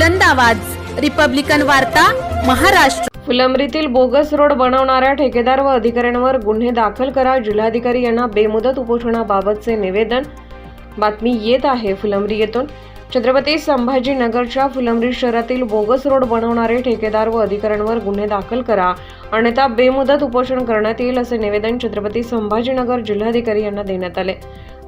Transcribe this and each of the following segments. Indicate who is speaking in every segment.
Speaker 1: बुलंद आवाज. रिपब्लिकन वार्ता महाराष्ट्र.
Speaker 2: फुलंब्रीतील बोगस रोड बनवणाऱ्या ठेकेदार व अधिकाऱ्यांवर गुन्हे दाखल करा. जिल्हाधिकारी यांना बेमुदत उपोषणाबाबतचे निवेदन. बातमी येत आहे फुलंब्री येथून. छत्रपती संभाजीनगरच्या फुलंब्री शहरातील बोगस रोड बनवणारे ठेकेदार व अधिकाऱ्यांवर गुन्हे दाखल करा. अन्यथा बेमुदत उपोषण करण्यात येईल असे निवेदन छत्रपती संभाजीनगर जिल्हाधिकारी यांना देण्यात आले.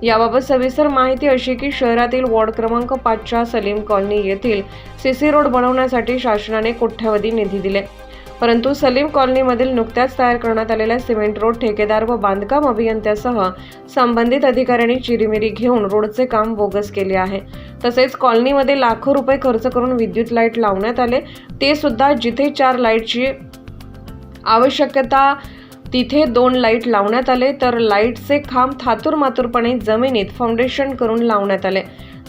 Speaker 2: याबाबत सविस्तर माहिती अशी की शहरातील वॉर्ड क्रमांक पाचच्या सलीम कॉलनी येथील सीसी रोड बनवण्यासाठी शासनाने कोट्यावधी निधी दिले. परंतु सलीम कॉलनीमधील नुकत्याच तयार करण्यात आलेल्या सिमेंट रोड ठेकेदार व बांधकाम अभियंत्यासह संबंधित अधिकाऱ्यांनी चिरीमिरी घेऊन रोडचे काम बोगस केले आहे. तसेच कॉलनीमध्ये लाखो रुपये खर्च करून विद्युत लाइट लावण्यात आले. ते सुद्धा जिथे चार लाईटची आवश्यकता तिथे दोन लाइट लावण्यात आले तर लाईटचे खांब थातुरमातुरपणे जमिनीत फाउंडेशन करून लावण्यात आले.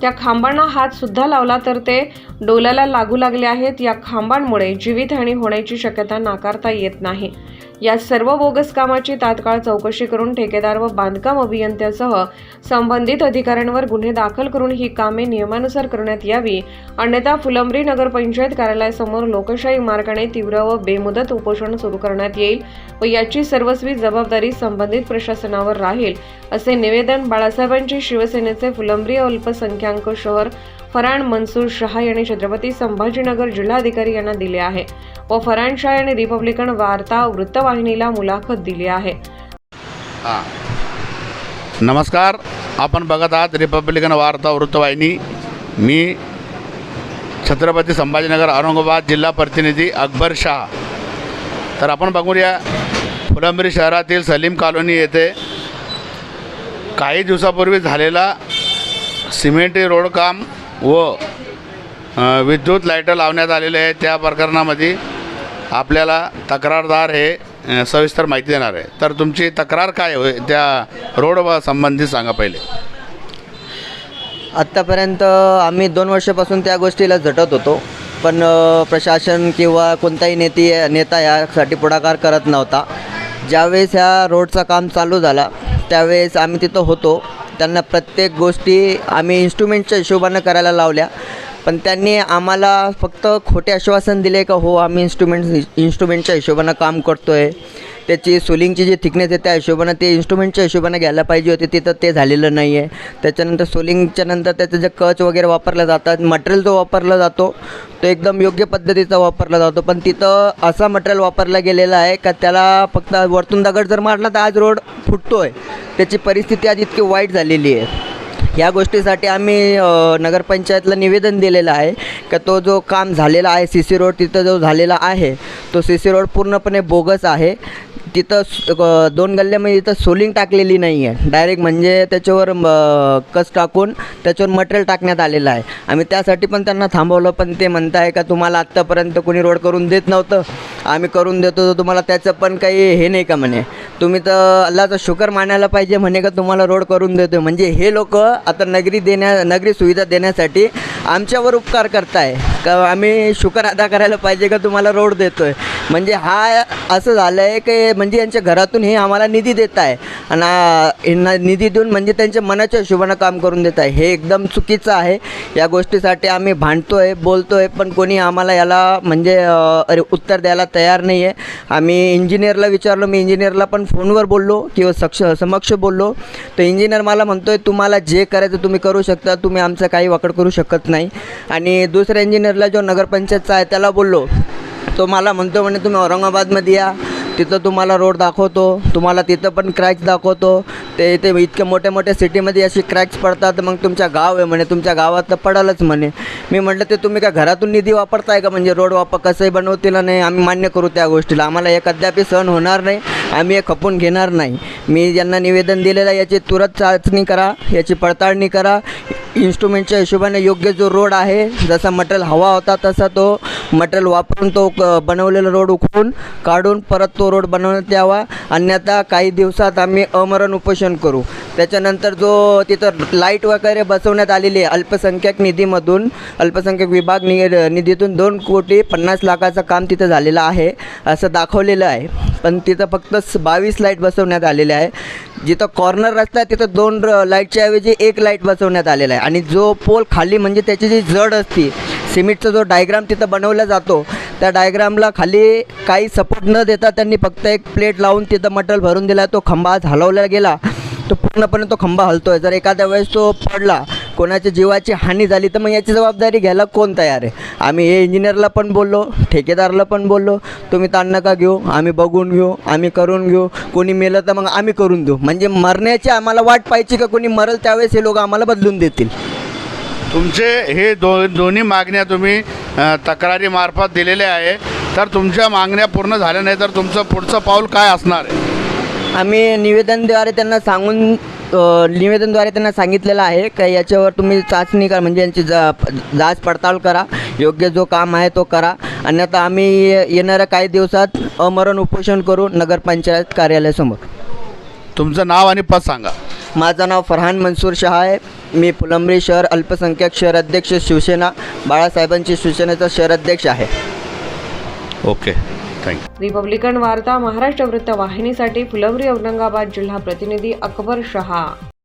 Speaker 2: त्या खांबांना हात सुद्धा लावला तर ते डोल्याला लागू लागले आहेत. या खांबांमुळे जीवितहानी होण्याची शक्यता नाकारता येत नाही. या सर्व बोगस कामाची तात्काळ चौकशी करून ठेकेदार व बांधकाम अभियंत्यासह संबंधित अधिकाऱ्यांवर गुन्हे दाखल करून ही कामे नियमानुसार करण्यात यावी. अन्यथा फुलंब्री नगरपंचायत कार्यालयासमोर लोकशाही मार्गाने तीव्र व बेमुदत उपोषण सुरू करण्यात येईल व याची सर्वस्वी जबाबदारी संबंधित प्रशासनावर राहील असे निवेदन बाळासाहेबांचे शिवसेनेचे फुलंब्री अल्पसंख्याक शहर फराण मनसूर शहा यांनी छत्रपती संभाजीनगर जिल्हाधिकारी यांना दिले आहे व फराण शाह यांनी रिपब्लिकन वार्ता वृत्तवाहिनीला मुलाखत दिली आहे.
Speaker 3: नमस्कार. आपण बघत आहात रिपब्लिकन वार्ता वृत्तवाहिनी. मी छत्रपती संभाजीनगर औरंगाबाद जिल्हा प्रतिनिधी अकबर शाह. तर आपण बघूया फुलंबरी शहरातील सलीम कॉलनी येथे काही दिवसापूर्वी झालेला सिमेंटी रोड काम व विद्युत लाईटं लावण्यात आलेले आहे त्या प्रकरणामध्ये आपल्याला तक्रारदार हे सविस्तर माहिती देणार आहे. तर तुमची तक्रार काय होय त्या रोड संबंधी संबंधित सांगा पहिले.
Speaker 4: आत्तापर्यंत आम्ही दोन वर्षापासून त्या गोष्टीला झटत होतो. पण प्रशासन किंवा कोणताही नेती नेता यासाठी पुढाकार करत नव्हता. ज्यावेळेस ह्या रोडचं काम चालू झाला त्यावेळेस आम्ही तिथं होतो. त्यांना प्रत्येक गोष्टी आम्ही इन्स्ट्रुमेंटच्या हिशोबानं करायला लावल्या. पण त्यांनी आम्हाला फक्त खोटे आश्वासन दिले का हो आम्ही इन्स्ट्रुमेंट इन्स्ट्रुमेंटच्या हिशोबानं काम करतो आहे त्याची सोलिंगची जी थिकनेस आहे त्या हिशोबानं ते इन्स्ट्रुमेंटच्या हिशोबानं घ्यायला पाहिजे होते तिथं ते झालेलं नाही आहे त्याच्यानंतर सोलिंगच्या नंतर त्याचं जे कच वगैरे वापरल्या जातात मटेरियल जो वापरला जातो तो एकदम योग्य पद्धतीचा वापरला जातो. पण तिथं असा मटेरियल वापरला गेलेला आहे का त्याला फक्त वरतून दगड जर मारला तर आज रोड फुटतो आहे त्याची परिस्थिती आज इतकी वाईट झालेली आहे. या गोष्टीसाठी आम्ही नगरपंचायतला निवेदन दिलेलं आहे का तो जो काम झालेला आहे सी सी रोड तिथं जो झालेला आहे तो सी सी रोड पूर्णपणे बोगस आहे. तिथं दोन गल्ल्यामध्ये तिथं सोलिंग टाकलेली नाही आहे डायरेक्ट म्हणजे त्याच्यावर म, कस टाकून त्याच्यावर मटेरियल टाकण्यात आलेलं आहे. आम्ही त्यासाठी पण त्यांना थांबवलं पण ते म्हणत आहे का तुम्हाला आत्तापर्यंत कोणी रोड करून देत नव्हतं. आम्ही करून देतो तर तुम्हाला त्याचं पण काही हे नाही का म्हणे. तुम्ही तर अल्लाचं शुकर मानायला पाहिजे म्हणे का तुम्हाला रोड करून देतो म्हणजे हे लोक आता नगरी देण्या नगरी सुविधा देण्यासाठी आमच्यावर उपकार करताय. का आम्ही शुकर अदा करायला पाहिजे का तुम्हाला रोड देतो आहे म्हणजे हा असं झालं आहे की म्हणजे यांच्या घरातून हे आम्हाला निधी देत आहे. आणि यांना निधी देऊन म्हणजे त्यांच्या मनाच्या हिशोबानं काम करून देत आहे. हे एकदम चुकीचं आहे. या गोष्टीसाठी आम्ही भांडतो आहे बोलतो आहे पण कोणी आम्हाला याला म्हणजे अरे उत्तर द्यायला तयार नाही आहे आम्ही इंजिनियरला विचारलो मी इंजिनियरला पण फोनवर बोललो किंवा सक्ष समक्ष बोललो. तर इंजिनियर मला म्हणतो आहे तुम्हाला जे करायचं तुम्ही करू शकता तुम्ही आमचं काही वाकड करू शकत नाही. आणि दुसऱ्या इंजिनियरला जो नगरपंचायतचा आहे त्याला बोललो तो मला म्हणतो म्हणे तुम्ही औरंगाबादमध्ये या. तिथं तुम्हाला रोड दाखवतो. तुम्हाला तिथं पण क्रॅक्स दाखवतो. ते इथे इतक्या मोठ्या मोठ्या सिटीमध्ये अशी क्रॅक्स पडतात. मग तुमच्या गाव आहे म्हणे. तुमच्या गावात तर पडलच म्हणे. मी म्हटलं ते तुम्ही काय घरातून निधी वापरताय का? म्हणजे रोड वापर कसंही बनवतील नाही आम्ही मान्य करू त्या गोष्टीला. आम्हाला एक अद्याप सहन होणार नाही. आम्ही हे खपून घेणार नाही. मी ज्यांना निवेदन दिलेलं आहे याची तुरंत चाचणी करा. याची पडताळणी करा. इन्स्ट्रुमेंटच्या हिशोबाने योग्य जो रोड आहे जसा मटेरियल हवा होता तसा तो मटेरियल वापरून तो क- बनवलेला रोड उखडून काढून परत तो रोड बनवण्यात यावा. अन्यथा काही दिवसात आम्ही अमरण उपोषण करू. त्याच्यानंतर जो तिथं लाइट वगैरे बसवण्यात आलेली आहे अल्पसंख्याक निधीमधून अल्पसंख्याक विभाग नि निधीतून दोन कोटी पन्नास लाखाचं काम तिथं झालेलं आहे असं दाखवलेलं आहे. पण तिथं फक्त बावीस लाइट बसवण्यात आलेले आहे. जिथं कॉर्नर रस्ता आहे तिथं दोन र- लाईटच्या ऐवजी एक लाइट बसवण्यात आलेला आहे. आणि जो पोल खाली म्हणजे त्याची जी जड असती सिमेंटचा जो डायग्राम तिथं बनवला जातो त्या डायग्रामला खाली काही सपोर्ट न देता त्यांनी फक्त एक प्लेट लावून तिथं मटेरियल भरून दिला तो खंबा आज हलवला गेला. तो पूर्णपणे तो खंबा हलतो आहे जर एखाद्या वेळेस तो पडला कोणाच्या जीवाची हानी झाली तर मग याची जबाबदारी घ्यायला कोण तयार आहे? आम्ही हे इंजिनियरला पण बोललो ठेकेदारला पण बोललो तुम्ही ताण नका घेऊ आम्ही बघून घेऊ आम्ही करून घेऊ कोणी मेलं तर मग आम्ही करून देऊ. म्हणजे मरण्याची आम्हाला वाट पाहिजे का कोणी मरल त्यावेळेस हे लोक आम्हाला बदलून देतील.
Speaker 3: तुमचे हे दो दोन्ही मागण्या तुम्ही तक्रारीमार्फत दिलेल्या आहे तर तुमच्या मागण्या पूर्ण झाल्या नाही तर तुमचं पुढचं पाऊल काय असणार आहे?
Speaker 4: आम्ही निवेदनद्वारे त्यांना सांगून निवेदनद्वारे त्यांना सांगितलेलं आहे. का याच्यावर तुम्ही चाचणी करा म्हणजे यांची जा जाच पडताळ करा. योग्य जो काम आहे तो करा. अन्यथा आम्ही येणाऱ्या काही दिवसात अमरण उपोषण करू नगरपंचायत कार्यालयासमोर.
Speaker 3: तुमचं नाव आणि पद सांगा.
Speaker 4: माझं नाव फरहान मनसूर शहा आहे. मी फुलंब्री शहर अल्पसंख्याक शहर अध्यक्ष शिवसेना बाळासाहेबांची शिवसेनेचा शहर अध्यक्ष आहे.
Speaker 3: ओके थँक्यू
Speaker 2: रिपब्लिकन वार्ता महाराष्ट्र वृत्त वाहिनीसाठी फुलंब्री औरंगाबाद जिल्हा प्रतिनिधी अकबर शहा.